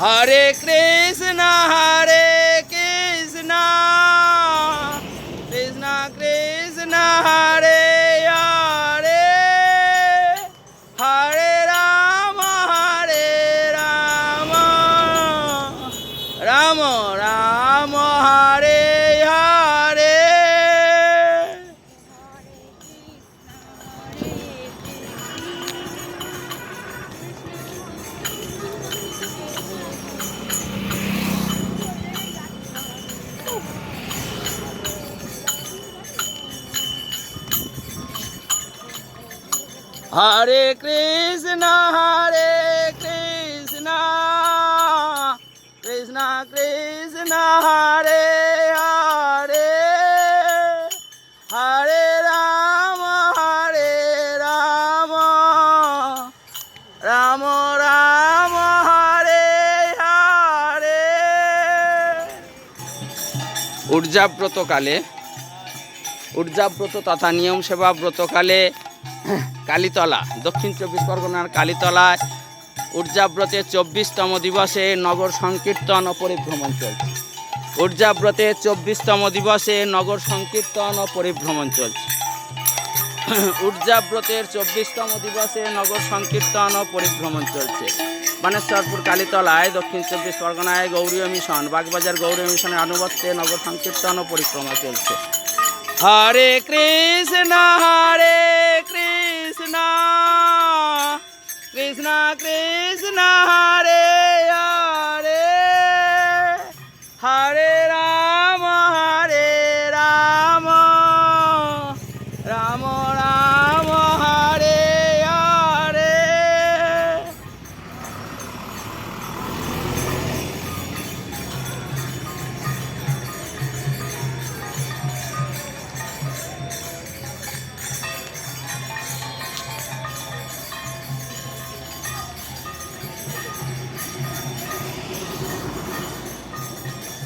হরে কৃষ্ণ হরে হরে কৃষ্ণ হরে কৃষ্ণ। কৃষ্ণ কৃষ্ণ, হরে হরে। হরে রাম হরে রাম। রাম রাম, হরে হরে। ঊর্জাব্রতকালে, ঊর্জাব্রত তথা নিয়ম সেবা ব্রতকালে কালীতলা, দক্ষিণ চব্বিশ পরগনার কালীতলায় ঊর্জাব্রতের চব্বিশতম দিবসে নগর সংকীর্তন ও পরিভ্রমণ চলছে। ঊর্জাব্রতের চব্বিশতম দিবসে নগর সংকীর্তন ও পরিভ্রমণ চলছে। ঊর্জাব্রতের চব্বিশতম দিবসে নগর সংকীর্তন ও পরিভ্রমণ চলছে। বানেশ্বরপুর কালীতলায়, দক্ষিণ চব্বিশ পরগনায় গৌরীয় মিশন, বাগবাজার গৌরীয় মিশনের আনুবর্তে নগর সংকীর্তন ও পরিক্রমা চলছে। হরে কৃষ্ণ, হরে হরে